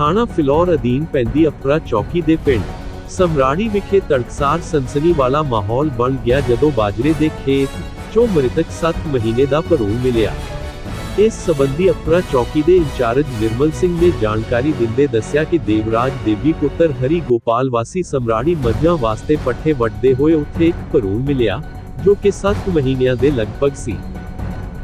ਥਾਣਾ ਫਿਲੌਰ ਅਧੀਨ ਪੈਂਦੀ ਅਪਰਾ ਚੌਕੀ ਦੇ ਪਿੰਡ। ਸਮਰਾੜੀ ਵਿਖੇ ਤੜਕਸਾਰ ਸਨਸਨੀ ਵਾਲਾ ਮਾਹੌਲ ਬਣ ਗਿਆ ਜਦੋਂ ਬਾਜਰੇ ਦੇ ਖੇਤ ਚੋਂ ਮ੍ਰਿਤਕ 7 ਮਹੀਨੇ ਦਾ ਭਰੂਣ ਮਿਲਿਆ। ਇਸ ਸਬੰਧੀ ਅਪਰਾ ਚੌਕੀ ਦੇ ਇੰਚਾਰਜ ਨਿਰਮਲ ਸਿੰਘ ਨੇ ਜਾਣਕਾਰੀ ਦਿੰਦੇ ਦੱਸਿਆ ਕਿ ਦੇਵਰਾਜ ਦੇਵੀ ਪੁੱਤਰ ਹਰੀ ਗੋਪਾਲ ਵਾਸੀ ਸਮਰਾੜੀ ਮੱਝਾਂ ਵਾਸਤੇ ਪੱਠੇ ਵੱਢਦੇ ਹੋਏ ਉੱਥੇ ਇੱਕ ਭਰੂਣ ਮਿਲਿਆ, ਜੋ ਕਿ 7 ਮਹੀਨਿਆਂ ਦੇ ਲਗਭਗ ਸੀ।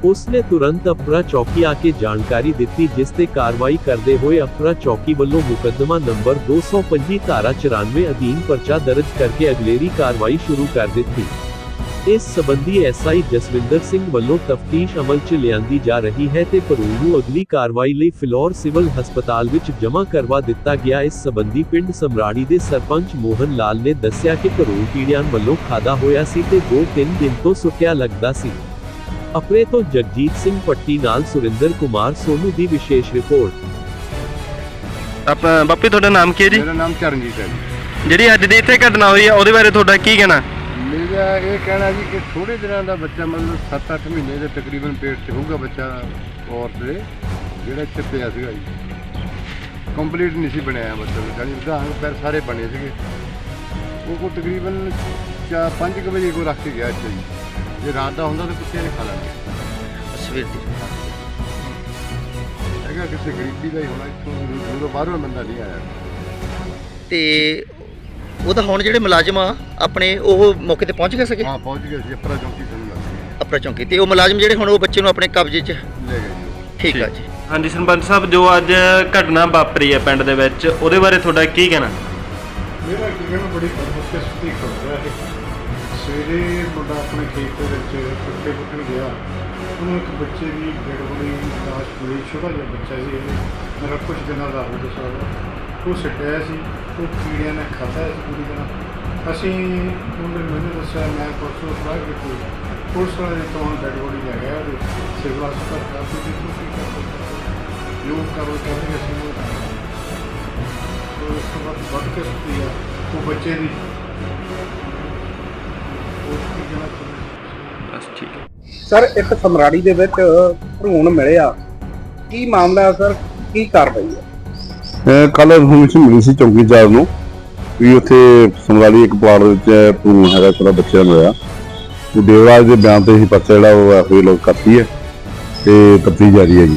ਉਸਨੇ ਤੁਰੰਤ ਅਪਰਾ ਚੌਕੀ ਆ ਕੇ ਜਾਣਕਾਰੀ ਦਿੱਤੀ, ਜਿਸ ਤੇ ਕਾਰਵਾਈ ਕਰਦੇ ਹੋਏ ਅਪਰਾ ਚੌਕੀ ਵੱਲੋਂ ਮੁਕੱਦਮਾ ਨੰਬਰ 225 ਧਾਰਾ 94 ਅਧੀਨ ਪਰਚਾ ਦਰਜ ਕਰਕੇ ਅਗਲੇਰੀ ਕਾਰਵਾਈ ਸ਼ੁਰੂ ਕਰ ਦਿੱਤੀ। ਇਸ ਸਬੰਧੀ ਐਸਆਈ ਜਸਵਿੰਦਰ ਸਿੰਘ ਵੱਲੋਂ ਤਫਤੀਸ਼ ਅਮਲ 'ਚ ਲਿਆਂਦੀ ਜਾ ਰਹੀ ਹੈ ਤੇ ਭਰੂਣ ਨੂੰ ਅਗਲੀ ਕਾਰਵਾਈ ਲਈ ਫਿਲੌਰ ਸਿਵਲ ਹਸਪਤਾਲ ਵਿੱਚ ਜਮ੍ਹਾਂ ਕਰਵਾ ਦਿੱਤਾ ਗਿਆ। ਇਸ ਸਬੰਧੀ ਪਿੰਡ ਸਮਰਾੜੀ ਦੇ ਸਰਪੰਚ ਮੋਹਨ ਲਾਲ ਨੇ ਦੱਸਿਆ ਕਿ ਭਰੂਣ ਕੀੜਿਆਂ ਵੱਲੋਂ ਖਾਦਾ ਹੋਇਆ ਸੀ ਤੇ 2-3 ਦਿਨ ਤੋਂ ਸੁੱਕਿਆ ਲੱਗਦਾ ਸੀ। ਅਪਰੇ ਤੋਂ ਜਗਜੀਤ ਸਿੰਘ ਪੱਟੀ ਨਾਲ ਸੁਰਿੰਦਰ ਕੁਮਾਰ ਸੋਨੂ ਦੀ ਵਿਸ਼ੇਸ਼ ਰਿਪੋਰਟ। ਆਪਣਾ ਬਾਪੀ ਤੁਹਾਡਾ ਨਾਮ ਕੀ ਹੈ ਜੀ? ਮੇਰਾ ਨਾਮ ਚਰਨਜੀਤ ਹੈ ਜੀ। ਜਿਹੜੀ ਅੱਜ ਦੀ ਇੱਥੇ ਘਟਨਾ ਹੋਈ ਹੈ ਉਹਦੇ ਬਾਰੇ ਤੁਹਾਡਾ ਕੀ ਕਹਿਣਾ? ਮੇਰਾ ਇਹ ਕਹਿਣਾ ਜੀ ਕਿ ਥੋੜੇ ਦਿਨਾਂ ਦਾ ਬੱਚਾ ਮਤਲਬ 7-8 ਮਹੀਨੇ ਦੇ ਤਕਰੀਬਨ ਪੇਟ 'ਚ ਹੋਊਗਾ ਬੱਚਾ ਔਰਤ ਦੇ ਜਿਹੜਾ ਇੱਥੇ ਪਿਆ ਸੀਗਾ ਜੀ। ਕੰਪਲੀਟ ਨਹੀਂ ਸੀ ਬਣਿਆ ਬੱਚਾ ਦਾ ਜਾਨੀ ਉਹਦਾ ਅੰਗ ਪੈਰ ਸਾਰੇ ਬਣੇ ਸੀਗੇ। ਉਹ ਕੋ ਤਕਰੀਬਨ 5 ਵਜੇ ਕੋ ਰੱਖ ਕੇ ਗਿਆ ਇੱਥੇ ਜੀ। ਜੇ ਰਾਤ ਦਾ ਹੁੰਦਾ ਤਾਂ ਕੁੱਤੇ ਨੇ ਖਾ ਲੈਣਾ। ਸਵੇਰ ਦੀ। ਹੈਗਾ ਕਿਸੇ ਗਰੀਬੀ ਦਾ ਹੀ ਹੋਣਾ ਇੱਥੋਂ ਦੂਰੋਂ ਬਾਹਰੋਂ ਬੰਦਾ ਨਹੀਂ ਆਇਆ। ਤੇ ਉਹਦਾ ਹੁਣ ਜਿਹੜੇ ਮੁਲਾਜ਼ਮ ਆ ਆਪਣੇ ਉਹ ਮੌਕੇ ਤੇ ਪਹੁੰਚ ਗਏ ਸਕੇ ਹਾਂ ਪਹੁੰਚ ਗਿਆ ਸੀ ਅਪਰਾ ਚੌਂਕੀ ਲੱਗ ਗਿਆ ਆਪਣਾ ਚੌਂਕੀ ਤੇ ਉਹ ਮੁਲਾਜ਼ਮ ਜਿਹੜੇ ਹੁਣ ਉਹ ਬੱਚੇ ਨੂੰ ਆਪਣੇ ਕਬਜ਼ੇ 'ਚ ਲੈ ਗਏ ਜੀ। ਉਹ। ਠੀਕ ਆ ਜੀ। ਹਾਂਜੀ ਸਰਪੰਚ ਸਾਹਿਬ ਜੋ ਅੱਜ ਘਟਨਾ ਵਾਪਰੀ ਹੈ ਪਿੰਡ ਦੇ ਵਿੱਚ ਉਹਦੇ ਬਾਰੇ ਤੁਹਾਡਾ ਕੀ ਕਹਿਣਾ? ਮੇਰਾ ਕੀ ਕਹਿਣਾ ਬੜੀ ਖਬਰ ਹੈ ਇਹ। ਸਵੇਰੇ ਮੁੰਡਾ ਆਪਣੇ ਖੇਤ ਦੇ ਵਿੱਚ ਪੱਟੇ ਪੁੱਟਣ ਗਿਆ। ਉਹਨੂੰ ਇੱਕ ਬੱਚੇ ਦੀ ਡੈਡ ਬੋਡੀ ਲਾਸ਼ ਮਿਲੀ। ਛੋਟਾ ਜਿਹਾ ਬੱਚਾ ਸੀ ਇਹ। ਮੇਰਾ ਕੁਝ ਦਿਨਾਂ ਦਾ ਹੋ ਸਾਰਾ ਉਹ ਸਿੱਟਿਆ ਸੀ। ਉਹ ਕੀੜਿਆਂ ਨੇ ਖਾਧਾ ਸੀ ਪੂਰੀ ਤਰ੍ਹਾਂ ਅਸੀਂ ਉਹਨੇ ਮੈਨੂੰ ਦੱਸਿਆ, ਮੈਂ ਪਰਸੋਂ ਸਲਾਹ ਕੀਤੀ। ਪੁਲਿਸ ਵਾਲੇ ਨੇ ਤੋਂ ਡੈਡ ਬੋਡੀ ਲੈ ਗਿਆ ਉਹਦੇ ਸਿਵਲ ਹਸਪਤਾਲ ਕਾਫੀ ਦੀ ਤੁਸੀਂ ਕਰ ਸਕਦੇ ਜੋ ਕਰੋ ਕਰਦੇ ਅਸੀਂ ਉਹ ਉਸ ਤੋਂ ਬਾਅਦ ਵੱਧ ਬਦਕਿਸਮਤੀ ਆ। ਉਹ ਬੱਚੇ ਦੀ ਉਹ ਕੀ ਕਹਿਣਾ ਚਾਹੁੰਦੇ ਬਸ ਠੀਕ ਹੈ। ਸਰ ਇੱਕ ਸਮਰਾੜੀ ਦੇ ਵਿੱਚ ਭਰੂਣ ਮਿਲਿਆ। ਕੀ ਮਾਮਲਾ ਹੈ ਸਰ? ਕੀ ਕਾਰਵਾਈ ਹੈ? ਕੱਲ ਇਨਫੋਰਮੇਸ਼ਨ ਮਿਲੀ ਸੀ ਚੌਂਕੀਦਾਰ ਨੂੰ ਵੀ ਉੱਥੇ ਸਮਰਾਲੀ ਇੱਕ ਪਲਾਟ ਦੇ ਵਿੱਚ ਭਰੂਣ ਹੈਗਾ ਥੋੜਾ ਬੱਚਾ ਮਿਲਿਆ ਉਹ ਦੇਵਰਾਜ ਦੇ ਬਿਆਨ ਤੇ ਹੀ ਪਰਚਾ ਜਿਹੜਾ ਉਹ ਐਫਆਈ ਲੋਕ ਕਰਤੀ ਹੈ ਤੇ ਤਫਤੀਸ਼ ਜਾਰੀ ਹੈ ਜੀ।